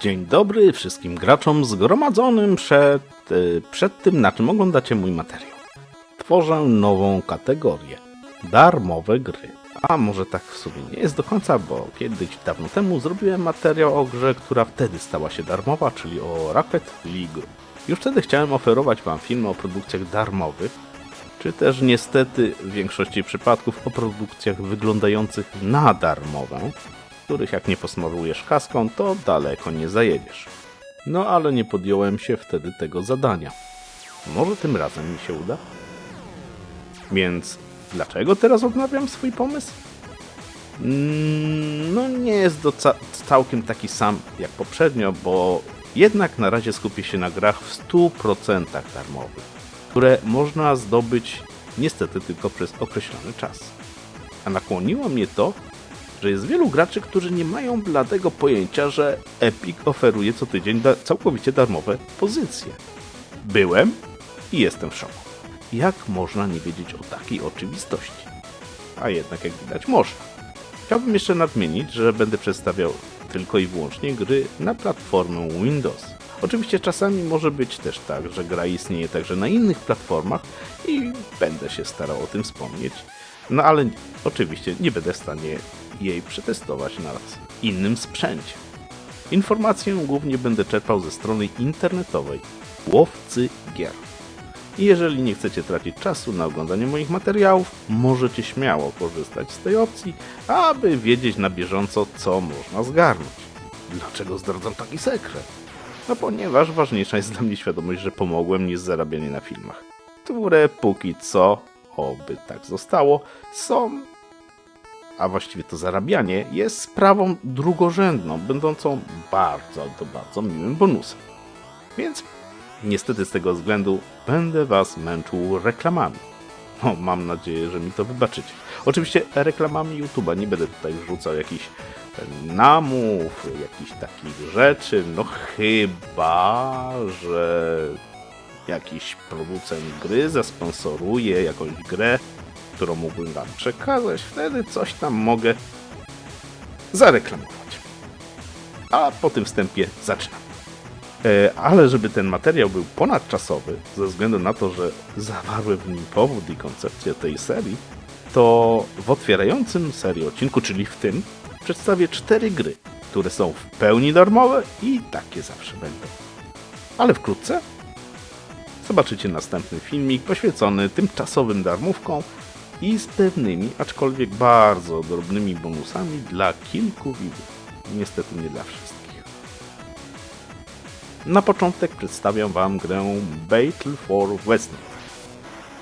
Dzień dobry wszystkim graczom zgromadzonym przed, y, przed tym, na czym oglądacie mój materiał. Tworzę nową kategorię. Darmowe gry. A może tak w sumie nie jest do końca, bo kiedyś dawno temu zrobiłem materiał o grze, która wtedy stała się darmowa, czyli o Rocket League. Już wtedy chciałem oferować wam filmy o produkcjach darmowych, czy też niestety w większości przypadków o produkcjach wyglądających na darmową, których jak nie posmarujesz kaską, to daleko nie zajedziesz. No ale nie podjąłem się wtedy tego zadania. Może tym razem mi się uda? Więc dlaczego teraz odnawiam swój pomysł? Mm, No nie jest do ca- całkiem taki sam jak poprzednio, bo jednak na razie skupię się na grach w 100% darmowych, które można zdobyć niestety tylko przez określony czas. A nakłoniło mnie to, że jest wielu graczy, którzy nie mają bladego pojęcia, że Epic oferuje co tydzień da- całkowicie darmowe pozycje. Byłem i jestem w szoku. Jak można nie wiedzieć o takiej oczywistości? A jednak, jak widać, można. Chciałbym jeszcze nadmienić, że będę przedstawiał tylko i wyłącznie gry na platformę Windows. Oczywiście czasami może być też tak, że gra istnieje także na innych platformach i będę się starał o tym wspomnieć. No ale oczywiście nie będę w stanie jej przetestować na innym sprzęcie. Informację głównie będę czerpał ze strony internetowej Łowcy Gier. I jeżeli nie chcecie tracić czasu na oglądanie moich materiałów, możecie śmiało korzystać z tej opcji, aby wiedzieć na bieżąco, co można zgarnąć. Dlaczego zdradzam taki sekret? No ponieważ ważniejsza jest dla mnie świadomość, że pomogłem niż zarabianie na filmach, które póki co, oby tak zostało, są a właściwie to zarabianie, jest sprawą drugorzędną, będącą bardzo, to bardzo miłym bonusem. Więc niestety z tego względu będę Was męczył reklamami. No, mam nadzieję, że mi to wybaczycie. Oczywiście reklamami YouTube'a nie będę tutaj wrzucał jakichś e, namów, jakichś takich rzeczy, no chyba, że jakiś producent gry zasponsoruje jakąś grę, którą mógłbym wam przekazać, wtedy coś tam mogę zareklamować. A po tym wstępie zaczynam. E, ale żeby ten materiał był ponadczasowy, ze względu na to, że zawarły w nim powód i koncepcję tej serii, to w otwierającym serię odcinku, czyli w tym, przedstawię cztery gry, które są w pełni darmowe i takie zawsze będą. Ale wkrótce zobaczycie następny filmik poświęcony tymczasowym darmówkom i z pewnymi, aczkolwiek bardzo drobnymi bonusami dla kilku widzów. Niestety nie dla wszystkich. Na początek przedstawiam Wam grę Battle for Westnet.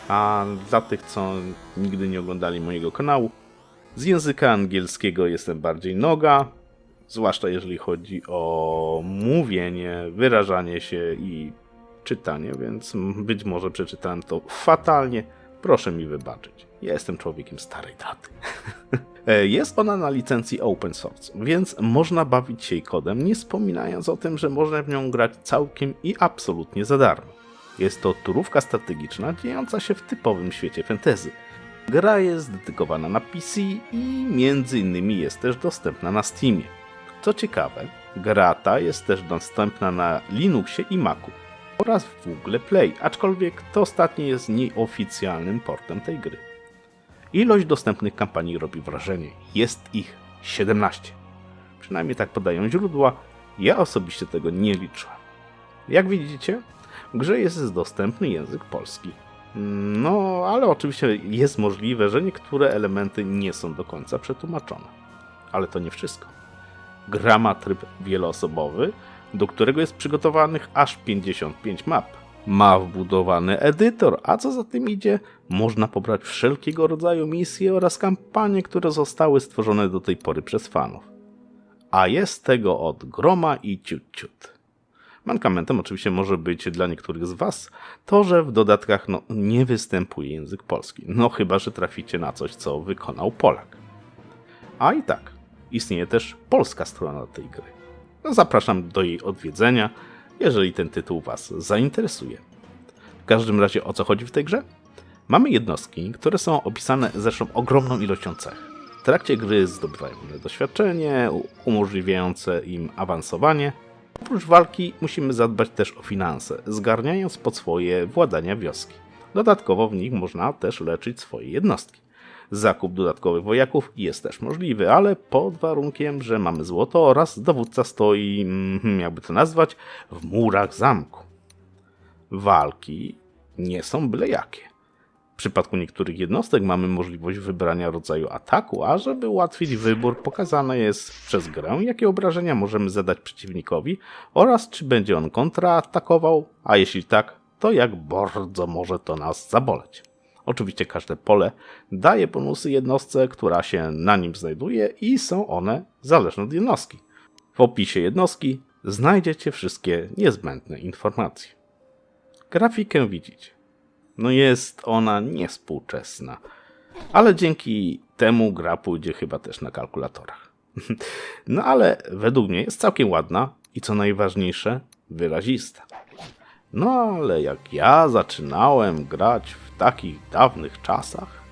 A dla tych, co nigdy nie oglądali mojego kanału, z języka angielskiego jestem bardziej noga, zwłaszcza jeżeli chodzi o mówienie, wyrażanie się i czytanie, więc być może przeczytałem to fatalnie. Proszę mi wybaczyć. Ja jestem człowiekiem starej daty. E, Jest ona na licencji open source, więc można bawić się jej kodem, nie wspominając o tym, że można w nią grać całkiem i absolutnie za darmo. Jest to turówka strategiczna dziejąca się w typowym świecie fantasy. Gra jest dedykowana na PC i między innymi jest też dostępna na Steamie. Co ciekawe, gra ta jest też dostępna na Linuxie i Macu oraz w Google Play, aczkolwiek to ostatnie jest nieoficjalnym portem tej gry. Ilość dostępnych kampanii robi wrażenie. Jest ich 17. Przynajmniej tak podają źródła. Ja osobiście tego nie liczyłem. Jak widzicie, w grze jest dostępny język polski. No, ale oczywiście jest możliwe, że niektóre elementy nie są do końca przetłumaczone. Ale to nie wszystko. Gra ma tryb wieloosobowy, do którego jest przygotowanych aż 55 map. Ma wbudowany edytor, a co za tym idzie, można pobrać wszelkiego rodzaju misje oraz kampanie, które zostały stworzone do tej pory przez fanów. A jest tego od groma i ciut ciut. Mankamentem oczywiście może być dla niektórych z Was to, że w dodatkach no, nie występuje język polski. No chyba, że traficie na coś, co wykonał Polak. A i tak, istnieje też polska strona tej gry. No, zapraszam do jej odwiedzenia, jeżeli ten tytuł Was zainteresuje. W każdym razie o co chodzi w tej grze? Mamy jednostki, które są opisane zresztą ogromną ilością cech. W trakcie gry zdobywają doświadczenie umożliwiające im awansowanie. Oprócz walki musimy zadbać też o finanse, zgarniając pod swoje władania wioski. Dodatkowo w nich można też leczyć swoje jednostki. Zakup dodatkowych wojaków jest też możliwy, ale pod warunkiem, że mamy złoto oraz dowódca stoi, mm, jakby to nazwać, w murach zamku. Walki nie są byle jakie. W przypadku niektórych jednostek mamy możliwość wybrania rodzaju ataku, a żeby ułatwić wybór, pokazane jest przez grę, jakie obrażenia możemy zadać przeciwnikowi oraz czy będzie on kontraatakował, a jeśli tak, to jak bardzo może to nas zaboleć. Oczywiście każde pole daje bonusy jednostce, która się na nim znajduje i są one zależne od jednostki. W opisie jednostki znajdziecie wszystkie niezbędne informacje. Grafikę widzicie. No jest ona niespółczesna, ale dzięki temu gra pójdzie chyba też na kalkulatorach. No ale według mnie jest całkiem ładna i co najważniejsze, wyrazista. No ale jak ja zaczynałem grać w takich dawnych czasach,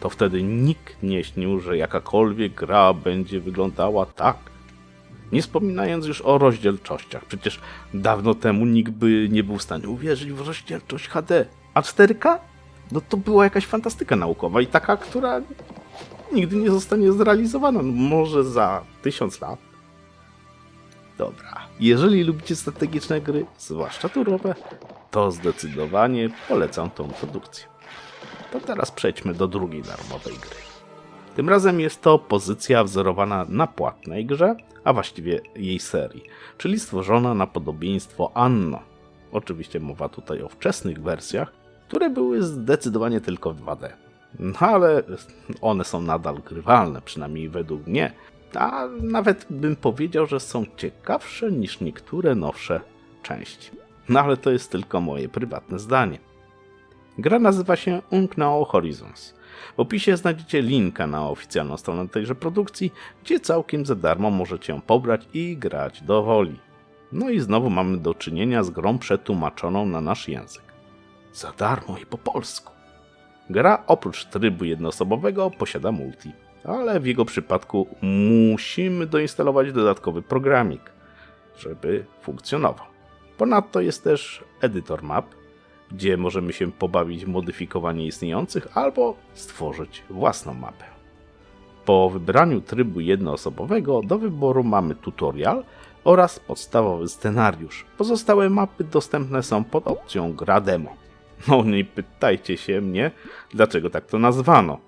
to wtedy nikt nie śnił, że jakakolwiek gra będzie wyglądała tak. Nie wspominając już o rozdzielczościach. Przecież dawno temu nikt by nie był w stanie uwierzyć w rozdzielczość HD. A 4K? No to była jakaś fantastyka naukowa i taka, która nigdy nie zostanie zrealizowana. No może za tysiąc lat. Dobra. Jeżeli lubicie strategiczne gry, zwłaszcza turowe, to zdecydowanie polecam tą produkcję. To teraz przejdźmy do drugiej darmowej gry. Tym razem jest to pozycja wzorowana na płatnej grze, a właściwie jej serii, czyli stworzona na podobieństwo Anno. Oczywiście mowa tutaj o wczesnych wersjach, które były zdecydowanie tylko w 2D. No ale one są nadal grywalne, przynajmniej według mnie, a nawet bym powiedział, że są ciekawsze niż niektóre nowsze części. No ale to jest tylko moje prywatne zdanie. Gra nazywa się Unknown Horizons. W opisie znajdziecie linka na oficjalną stronę tejże produkcji, gdzie całkiem za darmo możecie ją pobrać i grać do woli. No i znowu mamy do czynienia z grą przetłumaczoną na nasz język. Za darmo i po polsku. Gra oprócz trybu jednoosobowego posiada multi, ale w jego przypadku musimy doinstalować dodatkowy programik, żeby funkcjonował. Ponadto jest też edytor map, gdzie możemy się pobawić w modyfikowanie istniejących albo stworzyć własną mapę. Po wybraniu trybu jednoosobowego do wyboru mamy tutorial oraz podstawowy scenariusz. Pozostałe mapy dostępne są pod opcją gra demo. No nie pytajcie się mnie, dlaczego tak to nazwano.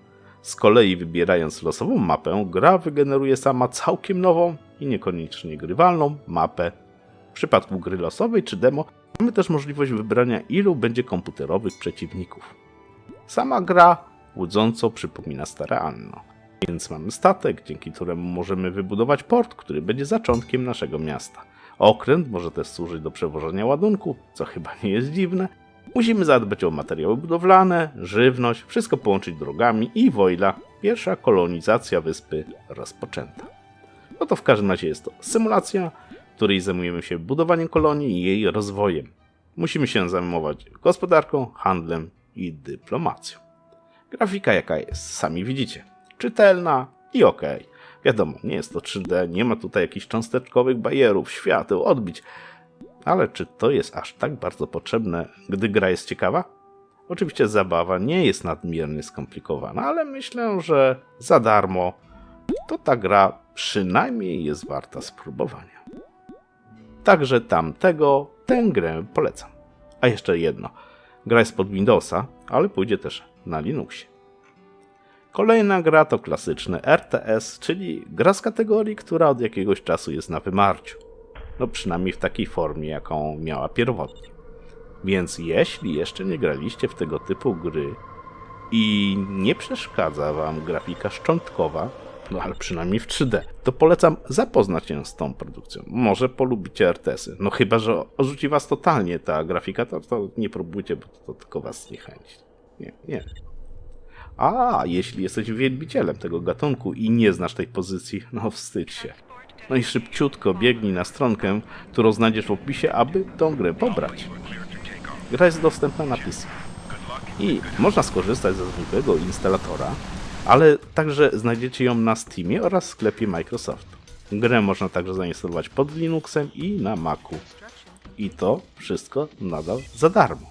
Z kolei wybierając losową mapę, gra wygeneruje sama całkiem nową i niekoniecznie grywalną mapę. W przypadku gry losowej czy demo mamy też możliwość wybrania ilu będzie komputerowych przeciwników. Sama gra łudząco przypomina stare Anno. Więc mamy statek, dzięki któremu możemy wybudować port, który będzie zaczątkiem naszego miasta. Okręt może też służyć do przewożenia ładunku, co chyba nie jest dziwne. Musimy zadbać o materiały budowlane, żywność, wszystko połączyć drogami i wojla. Pierwsza kolonizacja wyspy rozpoczęta. No to w każdym razie jest to symulacja, w której zajmujemy się budowaniem kolonii i jej rozwojem. Musimy się zajmować gospodarką, handlem i dyplomacją. Grafika jaka jest, sami widzicie. Czytelna i ok. Wiadomo, nie jest to 3D, nie ma tutaj jakichś cząsteczkowych bajerów, świateł, odbić. Ale czy to jest aż tak bardzo potrzebne, gdy gra jest ciekawa? Oczywiście zabawa nie jest nadmiernie skomplikowana, ale myślę, że za darmo to ta gra przynajmniej jest warta spróbowania. Także tamtego tę grę polecam. A jeszcze jedno. Gra jest pod Windowsa, ale pójdzie też na Linuxie. Kolejna gra to klasyczny RTS, czyli gra z kategorii, która od jakiegoś czasu jest na wymarciu. No przynajmniej w takiej formie, jaką miała pierwotnie. Więc jeśli jeszcze nie graliście w tego typu gry i nie przeszkadza wam grafika szczątkowa, no ale przynajmniej w 3D, to polecam zapoznać się z tą produkcją. Może polubicie RTS-y. No chyba, że odrzuci was totalnie ta grafika, to, to nie próbujcie, bo to tylko was zniechęci. Nie, nie. A, jeśli jesteś wielbicielem tego gatunku i nie znasz tej pozycji, no wstydź się. No i szybciutko biegnij na stronkę, którą znajdziesz w opisie, aby tą grę pobrać. Gra jest dostępna na PC. I można skorzystać ze zwykłego instalatora, ale także znajdziecie ją na Steamie oraz sklepie Microsoft. Grę można także zainstalować pod Linuxem i na Macu. I to wszystko nadal za darmo.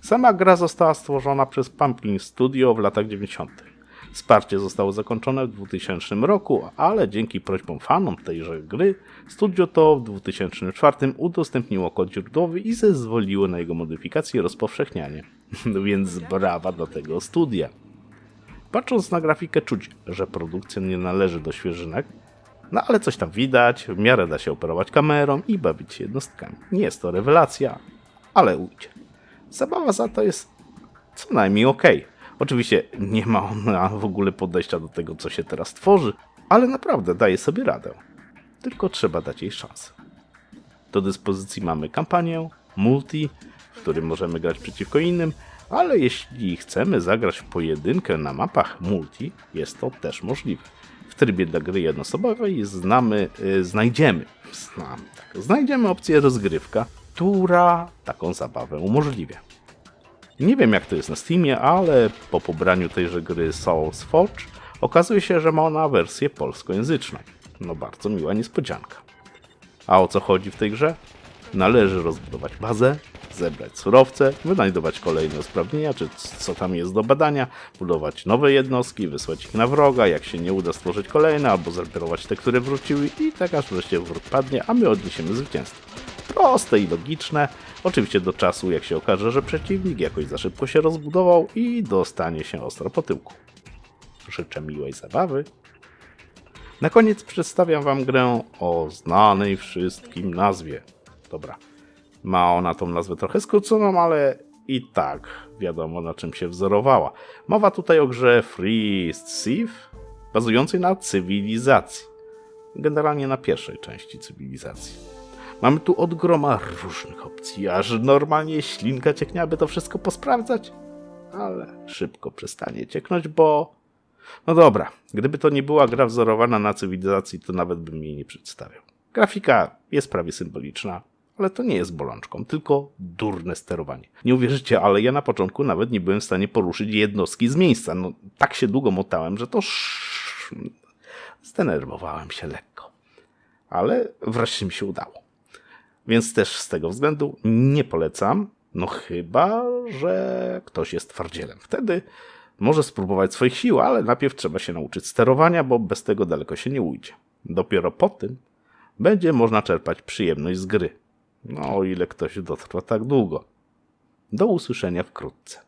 Sama gra została stworzona przez Pumpkin Studio w latach 90. Wsparcie zostało zakończone w 2000 roku, ale dzięki prośbom fanom tejże gry, studio to w 2004 udostępniło kod źródłowy i zezwoliło na jego modyfikację i rozpowszechnianie. Więc brawa dla tego studia. Patrząc na grafikę czuć, że produkcja nie należy do świeżynek, no ale coś tam widać, w miarę da się operować kamerą i bawić się jednostkami. Nie jest to rewelacja, ale ujdzie. Zabawa za to jest co najmniej ok. Oczywiście nie ma ona w ogóle podejścia do tego, co się teraz tworzy, ale naprawdę daje sobie radę. Tylko trzeba dać jej szansę. Do dyspozycji mamy kampanię, multi, w którym możemy grać przeciwko innym, ale jeśli chcemy zagrać w pojedynkę na mapach multi, jest to też możliwe. W trybie dla gry jednoosobowej znamy, y, znajdziemy, tak, znajdziemy opcję rozgrywka, która taką zabawę umożliwia. Nie wiem jak to jest na Steamie, ale po pobraniu tejże gry Soul's Forge okazuje się, że ma ona wersję polskojęzyczną. No bardzo miła niespodzianka. A o co chodzi w tej grze? Należy rozbudować bazę, zebrać surowce, wynajdować kolejne usprawnienia, czy co tam jest do badania, budować nowe jednostki, wysłać ich na wroga, jak się nie uda stworzyć kolejne, albo zreperować te, które wróciły i tak aż wreszcie wróg padnie, a my odniesiemy zwycięstwo. Proste i logiczne, oczywiście do czasu jak się okaże, że przeciwnik jakoś za szybko się rozbudował i dostanie się ostro po tyłku. Życzę miłej zabawy. Na koniec przedstawiam Wam grę o znanej wszystkim nazwie. Dobra, ma ona tą nazwę trochę skróconą, ale i tak wiadomo na czym się wzorowała. Mowa tutaj o grze Free Civ, bazującej na cywilizacji. Generalnie na pierwszej części cywilizacji. Mamy tu od groma różnych opcji, aż normalnie ślinka cieknie, aby to wszystko posprawdzać. Ale szybko przestanie cieknąć, bo... No dobra, gdyby to nie była gra wzorowana na cywilizacji, to nawet bym jej nie przedstawiał. Grafika jest prawie symboliczna, ale to nie jest bolączką, tylko durne sterowanie. Nie uwierzycie, ale ja na początku nawet nie byłem w stanie poruszyć jednostki z miejsca. No, tak się długo motałem, że to sz... zdenerwowałem się lekko. Ale wreszcie mi się udało. Więc też z tego względu nie polecam, no chyba, że ktoś jest twardzielem. Wtedy może spróbować swoich sił, ale najpierw trzeba się nauczyć sterowania, bo bez tego daleko się nie ujdzie. Dopiero po tym będzie można czerpać przyjemność z gry. No, o ile ktoś dotrwa tak długo. Do usłyszenia wkrótce.